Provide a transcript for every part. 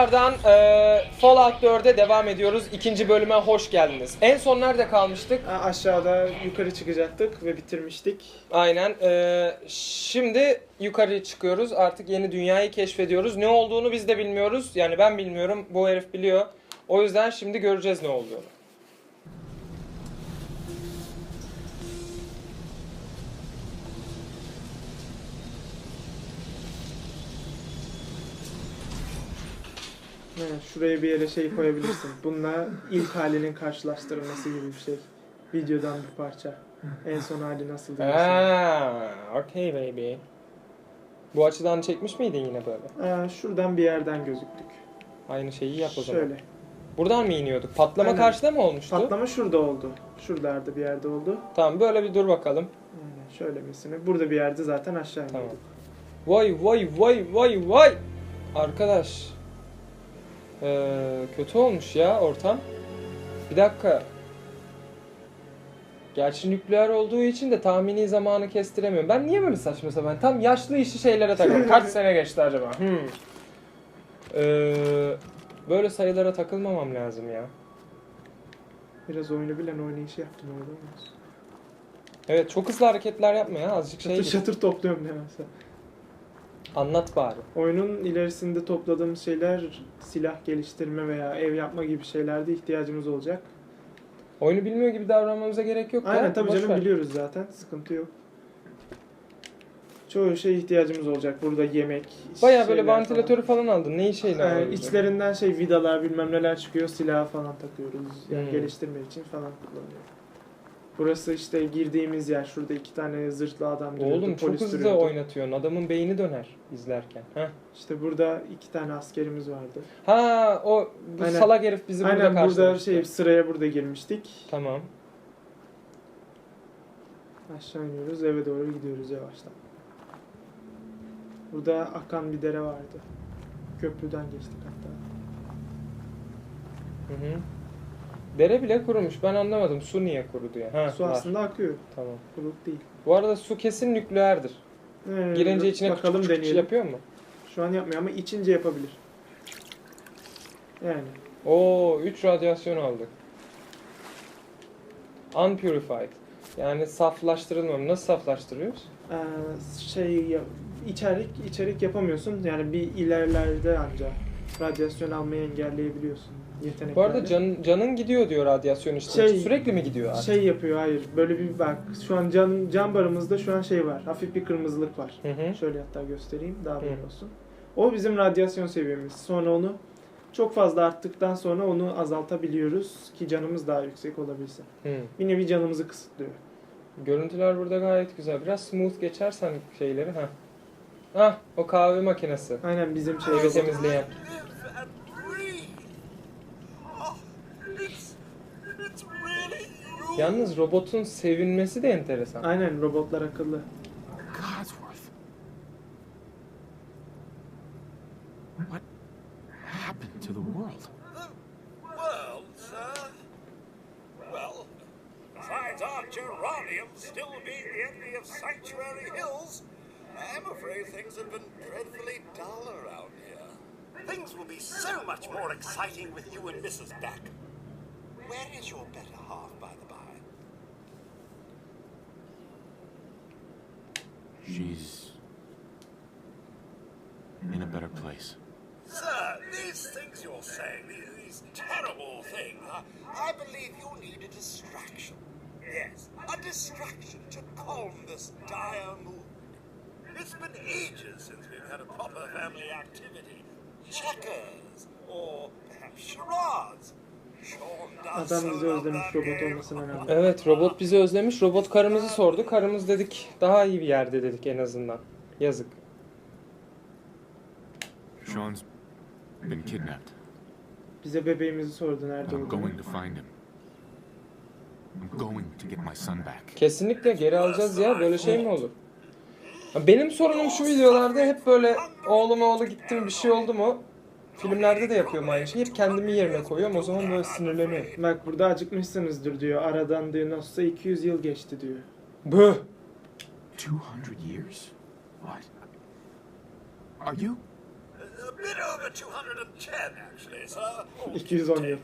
Tekrardan e, Fallout 4'e devam ediyoruz. İkinci bölüme hoş geldiniz. En son nerede kalmıştık? Ha, Aşağıda yukarı çıkacaktık ve bitirmiştik. Aynen. e, şimdi yukarı çıkıyoruz. Artık yeni dünyayı keşfediyoruz. Ne olduğunu biz de bilmiyoruz. Yani ben bilmiyorum. Bu herif biliyor. O yüzden şimdi göreceğiz ne olduğunu. Ha, şuraya bir yere şey koyabilirsin. Bununla ilk halinin karşılaştırılması gibi bir şey. Videodan bir parça. En son hali nasıl diyorsun? Aa, okay baby. Bu açıdan çekmiş miydin yine böyle? Aa, şuradan bir yerden gözüktük. Aynı şeyi yap o zaman. Şöyle. Buradan mı iniyorduk? Patlama Aynen. karşıda mı olmuştu? Patlama şurada oldu. Şuralarda bir yerde oldu. Tamam böyle bir dur bakalım. Aynen şöyle mesela. Burada bir yerde zaten aşağı Tamam. iniyorduk. Vay vay vay vay vay. Arkadaş. Ee, kötü olmuş ya ortam. Bir dakika. Gerçi nükleer olduğu için de tahmini zamanı kestiremiyorum. Ben niye böyle saçma sapan? Tam yaşlı işi şeylere takıyorum. Kaç sene geçti acaba? Hmm. Ee, böyle sayılara takılmamam lazım ya. Biraz oyunu bilen oynayışı yaptım orada. Evet çok hızlı hareketler yapma ya. Azıcık şey Şatır şatır topluyorum nedense. Anlat bari. Oyunun ilerisinde topladığımız şeyler silah geliştirme veya ev yapma gibi şeylerde ihtiyacımız olacak. Oyunu bilmiyor gibi davranmamıza gerek yok. Aynen ya. tabii Boş canım ver. biliyoruz zaten. Sıkıntı yok. Çoğu şey ihtiyacımız olacak. Burada yemek, Baya böyle şeyler vantilatörü falan aldın. Ne yarıyor? Ee, içlerinden şey vidalar bilmem neler çıkıyor. Silah falan takıyoruz. Yani Hmm. geliştirme için falan kullanıyor. Burası işte girdiğimiz yer. Şurada iki tane zırhlı adam duruyordu. Oğlum çok polis hızlı duruyordu. oynatıyorsun. Adamın beyni döner izlerken. Heh. İşte burada iki tane askerimiz vardı. Ha o bu Aynen. salak herif bizi burada Aynen burada karşılamıştı. şey sıraya burada girmiştik. Tamam. Aşağı iniyoruz. Eve doğru gidiyoruz yavaştan. Burada akan bir dere vardı. Köprüden geçtik hatta. Hı hı. Dere bile kurumuş. Ben anlamadım. Su niye kurudu ya? Ha, Su var. aslında akıyor. Tamam. Kuruk değil. Bu arada su kesin nükleerdir. Ee, Girince içine bakalım küçük küçük deneyelim. yapıyor mu? Şu an yapmıyor ama içince yapabilir. Yani Oo 3 radyasyon aldık. Unpurified. Yani saflaştırılmıyor. Nasıl saflaştırıyoruz? ee, şey ya- içerik içerik yapamıyorsun. Yani bir ilerlerde ancak radyasyon almayı engelleyebiliyorsun. Yeteneklerle. Bu arada can, canın gidiyor diyor radyasyon işte. Şey- Sürekli mi gidiyor abi? şey yapıyor hayır. Böyle bir bak şu an can can barımızda şu an şey var. Hafif bir kırmızılık var. Hı hı. Şöyle hatta göstereyim daha belli olsun. O bizim radyasyon seviyemiz. Sonra onu çok fazla arttıktan sonra onu azaltabiliyoruz ki canımız daha yüksek olabilsin. Hı. Bir nevi canımızı kısıtlıyor. Görüntüler burada gayet güzel. Biraz smooth geçersen şeyleri ha. Ah o kahve makinesi. Aynen bizim şey. Temizleyen. Yalnız robotun sevinmesi de enteresan. Aynen robotlar akıllı. Codsworth. What happened to the world? The world, sir? Well, besides our geranium still being the envy of Sanctuary Hills, I'm afraid things have been dreadfully dull around here. Things will be so much more exciting with you and Mrs. Beck. Where is your better half, by the by? She's in a better place. Sir, these things you're saying, these, these terrible things, I, I believe you need a distraction. Yes, a distraction to calm this dire mood. It's been ages since we've had a proper family activity. Checkers, or perhaps charades. Adam bizi özlemiş robot olmasına rağmen. Evet robot bizi özlemiş. Robot karımızı sordu. Karımız dedik daha iyi bir yerde dedik en azından. Yazık. Sean's been kidnapped. Bize bebeğimizi sordu nerede I'm olduğunu. going to find him. I'm going to get my son back. Kesinlikle geri alacağız ya. Böyle şey mi olur? Ya Benim sorunum şu videolarda hep böyle oğlum oğlu gittim bir şey oldu mu? Filmlerde de yapıyorum aynı şeyi. Hep kendimi yerine koyuyorum. O zaman böyle sinirleniyorum. Bak burada acıkmışsınızdır diyor. Aradan diyor nasılsa 200 yıl geçti diyor. Böh! 200 years? What? Are you? A bit over 210, actually, sir. 210 yıl.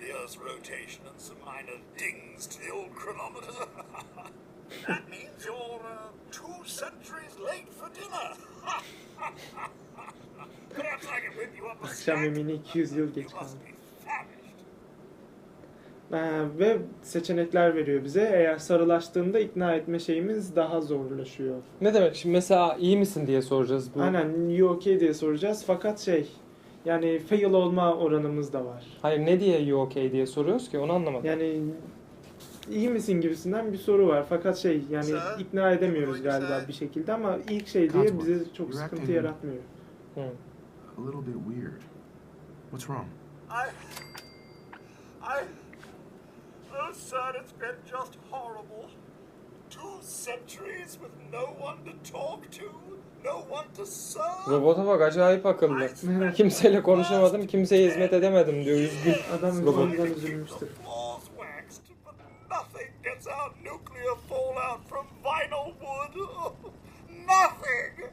The Earth's rotation and some minor dings to the old chronometer. that means you're uh, two centuries late for dinner. Perhaps I can whip you up a Akşam snack. yemeğine 200 yıl geç You kaldı. must be famished. Ee, ve seçenekler veriyor bize. Eğer sarılaştığında ikna etme şeyimiz daha zorlaşıyor. Ne demek şimdi mesela iyi misin diye soracağız bu. Aynen you okay diye soracağız fakat şey yani fail olma oranımız da var. Hayır ne diye you okay diye soruyoruz ki onu anlamadım. Yani iyi misin gibisinden bir soru var fakat şey yani Sir, ikna edemiyoruz galiba bir şekilde ama ilk şey diye bize çok You're sıkıntı acting- yaratmıyor. Hı. A little bit weird. What's wrong? I. I. Oh, sir, it's been just horrible. Two centuries with no one to talk to, no one to serve. Robota bak acayip akıllı. Kimseyle konuşamadım, kimseye hizmet edemedim diyor üzgün. Adam ondan üzülmüştür. From vinyl wood. nothing!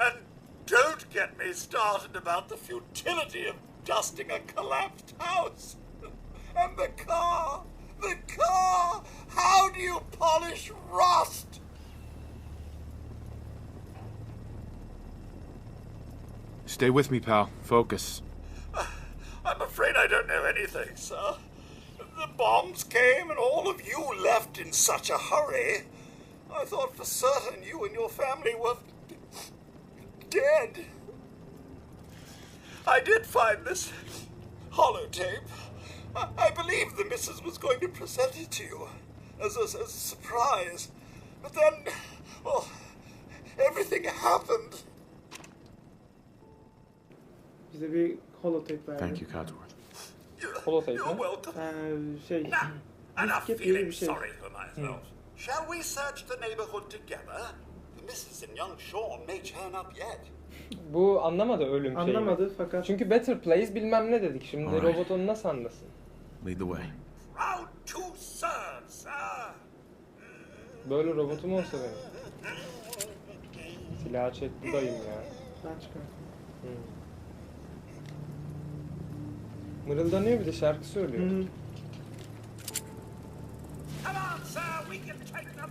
And don't get me started about the futility of dusting a collapsed house. And the car! The car! How do you polish rust? Stay with me, pal. Focus. I'm afraid I don't know anything, sir. The bombs came and all of you left in such a hurry. I thought for certain you and your family were dead. I did find this holotape. I, I believe the missus was going to present it to you as a, as a surprise. But then, well, everything happened. Bize bir holotape verdi. Uh, Thank you, Codsworth. You're, Holotape, you're huh? welcome. Ee, şey Now, enough Disket gibi feeling bir şey. sorry for myself. Shall we search the neighborhood together? The missus and young Sean may turn up yet. Bu anlamadı ölüm şeyini. anlamadı fakat Çünkü better place bilmem ne dedik. Şimdi Alright. robot onu nasıl anlasın? Lead the way. Proud to serve, sir. Böyle robotum olsa benim. Silahı çekti dayım ya. ben çıkarttım. Mırıldanıyor bir de şarkı söylüyor. Hı. On, sir, we can take them.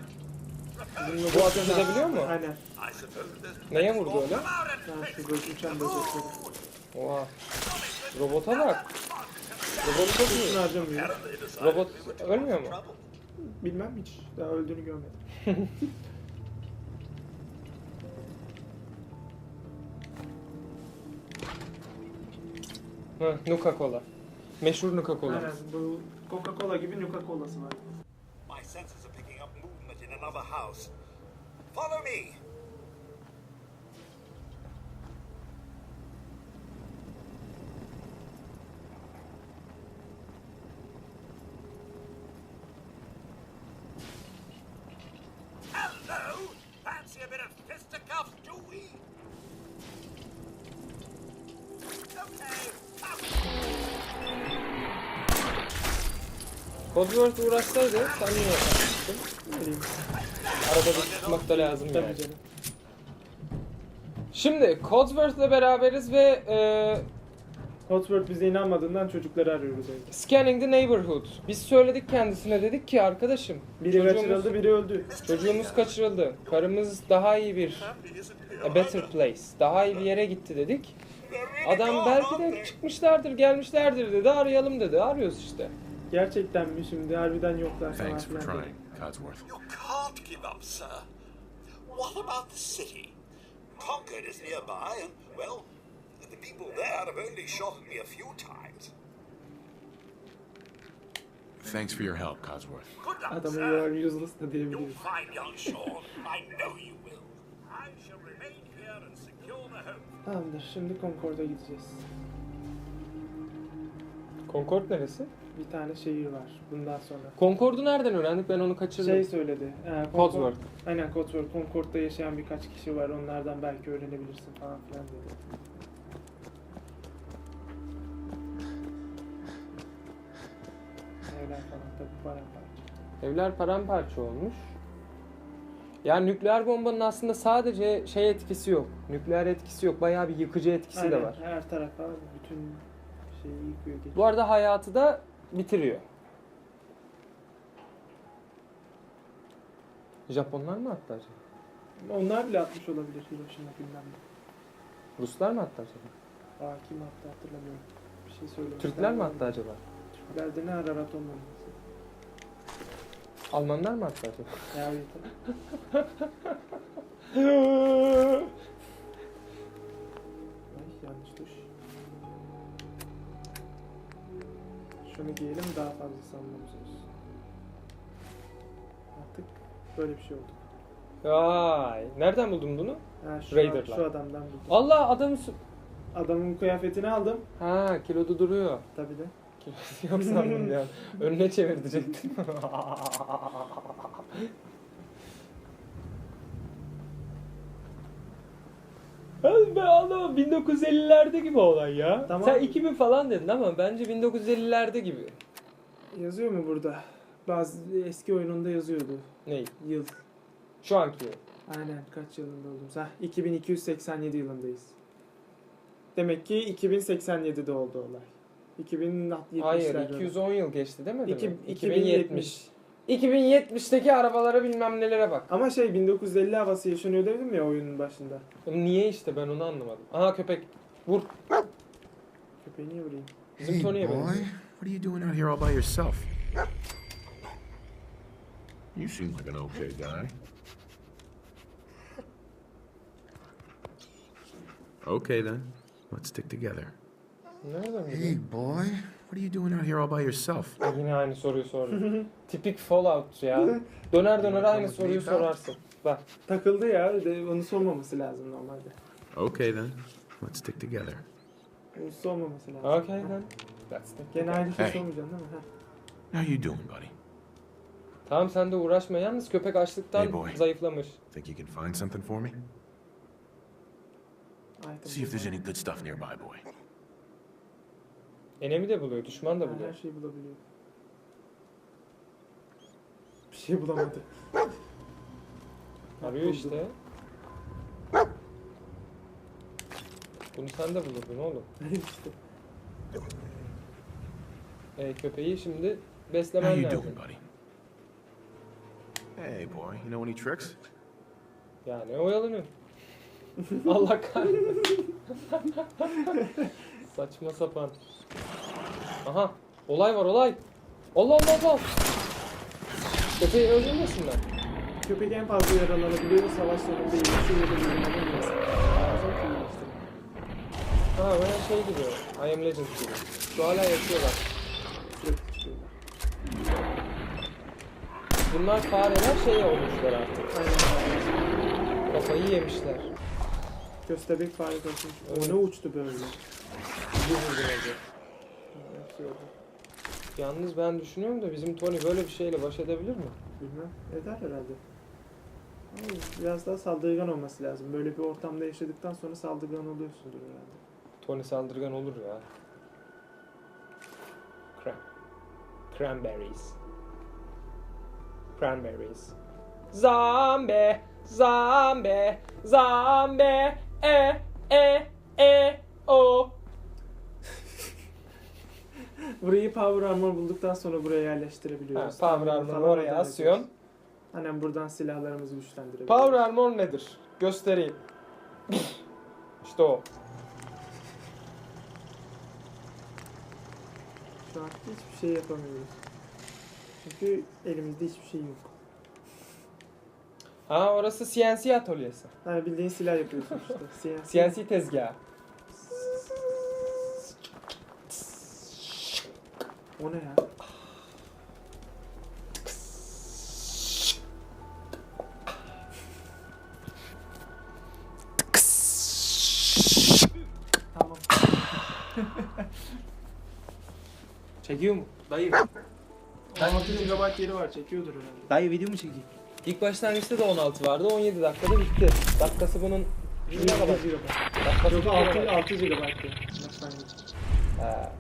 Bizim Bu ateş edebiliyor mu? Aynen. I suppose there's Neye vurdu öyle? Pick şurada uçan böcekleri. Oha. Robota bak. Robot çok iyi. Harcamıyor. Robot ölmüyor mu? Bilmem hiç. Daha öldüğünü görmedim. Hı, Nuka Cola. Meşhur Nuka Cola. Aynen. Bu Coca-Cola gibi Nuka Cola'sı var. My senses are picking up movement in another house. Follow me. Codsworth uğraşsaydı sen niye? Ne bileyim. Arada bir tutmak da lazım yani. Tabii canım. Şimdi Codsworth'la beraberiz ve e, Codsworth bize inanmadığından çocukları arıyoruz evde. Scanning the Neighborhood. Biz söyledik kendisine dedik ki arkadaşım Biri kaçırıldı, biri öldü. çocuğumuz kaçırıldı. Karımız daha iyi bir a better place. Daha iyi bir yere gitti dedik. Adam belki de çıkmışlardır, gelmişlerdir dedi. Arayalım dedi. Arıyoruz işte. Gerçekten mi şimdi? Harbiden yoklar falan Thanks for filan. dedi. trying, Codsworth. You can't give up, sir. What about the city? Concord is nearby, and, well, the people there have only shot at me a few times. Thanks for your help, Codsworth. Good luck, Adamı sir. useless da You'll diyebiliriz. find young Sean. I know you will. I shall remain here and secure the home. Tamamdır, şimdi Concord'a gideceğiz. Concord neresi? Bir tane şehir var bundan sonra. Concord'u nereden öğrendik? Ben onu kaçırdım. Şey söyledi. E, Concord- Codsworth. Aynen Codsworth. Concord'da yaşayan birkaç kişi var. Onlardan belki öğrenebilirsin falan filan dedi. Evler falan tabii paramparça. Evler paramparça olmuş. Yani nükleer bombanın aslında sadece şey etkisi yok. Nükleer etkisi yok. Bayağı bir yıkıcı etkisi de Aynen, var. Her tarafa bütün şeyi yıkıyor. geçiyor. Bu arada hayatı da bitiriyor. Japonlar mı attı acaba? Onlar bile atmış olabilir Hiroşima bilmem ne. Ruslar mı attı acaba? Aa kim attı hatırlamıyorum. Bir şey söylemişler. Türkler mi attı acaba? Türklerde ne arar atom bombası? Almanlar mı attı acaba? Ya yeter. Şunu giyelim daha fazla sanmamız olsun. Artık böyle bir şey oldu. Vay. Nereden buldun bunu? Ha, şu, Raider'lar. şu adamdan buldum. Allah adamı... su- Adamın kıyafetini aldım. Ha kiloda duruyor. Tabii de. Kilosu yok sandım ya. Önüne çevirecektim. Ben anlamadım. 1950'lerde gibi olay ya. Tamam. Sen 2000 falan dedin ama bence 1950'lerde gibi. Yazıyor mu burada? Bazı eski oyununda yazıyordu. Ney? Yıl. Şu anki. Aynen kaç yılında olduğumuz. Ha 2287 yılındayız. Demek ki 2087'de oldu olay. 2070'lerde. Hayır 210 yıl geçti değil mi? İki- demek? 2070. 2070'teki arabalara bilmem nelere bak. Ama şey 1950 havası yaşanıyor dedim ya oyunun başında. Niye işte ben onu anlamadım. Aha köpek. Vur. Köpeği niye vurayım? Bizim Hey, Tony'ye boy. benziyor. What are you doing out here all by yourself? You seem like an okay guy. Okay then. Let's stick together. Nereden Hey, gidiyor? boy. What are you doing out here all by yourself? Yine aynı soruyu sordu. Tipik Fallout ya. Döner döner aynı soruyu sorarsın. Bak. Takıldı ya. De onu sormaması lazım normalde. Okay then. Let's stick together. Onu sormaması lazım. Okay then. That's the... Gene aynı şey Hey. sormayacaksın değil mi? Ha. How you doing, buddy? Tamam sen de uğraşma. Yalnız köpek açlıktan Hey boy. zayıflamış. Think you can find something for me? See if there's any good stuff nearby, boy. Enemi de buluyor, düşman da buluyor. Her şeyi bulabiliyor. Bir şey bulamadı. Arıyor Buldu. işte. Bunu sen de bulurdun oğlum. işte. E, köpeği şimdi How beslemen you lazım. doing, buddy? Hey, boy. You know any tricks? Yani oyalanıyor. Allah kahretsin. Saçma sapan. Aha. Olay var olay. Allah Allah Allah. Köpeği öldürmesinler. Köpek en fazla yaralanabiliyor. Savaş sonunda iyileşiyor ya da iyileştiriyor. Ha böyle şey gibi. I am Legend gibi. Şu hala yaşıyorlar. Bunlar fareler şey olmuşlar artık. Kafayı yemişler. Köstebek fare kaçmış. O Evet. ne uçtu böyle? Hepsi oldu. Yalnız ben düşünüyorum da bizim Tony böyle bir şeyle baş edebilir mi? Bilmem. Eder herhalde. Ama biraz daha saldırgan olması lazım. Böyle bir ortamda yaşadıktan sonra saldırgan oluyorsundur herhalde. Tony saldırgan olur ya. Cran Cranberries. Cranberries. Zombie, zombie, zombie, e, e, e, o. Burayı Power Armor bulduktan sonra buraya yerleştirebiliyoruz. Ha, power armor'ı falan oraya asıyorsun. Aynen buradan silahlarımızı güçlendirebiliyoruz. Power armor nedir? Göstereyim. işte o. Şu an hiçbir şey yapamıyoruz. Çünkü elimizde hiçbir şey yok. Ha orası CNC atölyesi. Yani bildiğin silah yapıyorsun işte. CNC. CNC tezgahı. O ne ya? tamam. Çekiyor mu? Dayı. 16 GB yeri var çekiyordur herhalde. Dayı video mu çekeyim? İlk başlangıçta da 16 vardı. 17 dakikada bitti. Dakikası bunun ne kadar? 16 GB. Dakikası Yok ne 6, kadar? 6 GB. Başlangıç. Ha.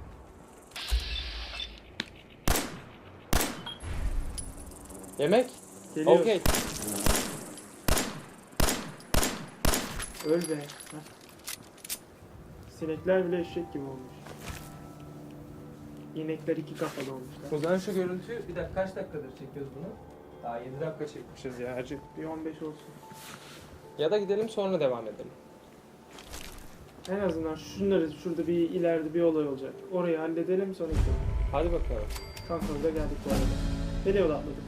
Yemek? Geliyor. Okey. Öl be. Heh. Sinekler bile eşek gibi olmuş. İnekler iki kafalı olmuşlar. O zaman şu görüntüyü bir dakika kaç dakikadır çekiyoruz bunu? Daha 7 dakika çekmişiz ya. Acil bir 15 olsun. Ya da gidelim sonra devam edelim. En azından şunları şurada bir ileride bir olay olacak. Orayı halledelim sonra gidelim. Hadi bakalım. Kankamıza geldik bu arada. Nereye yol atladık?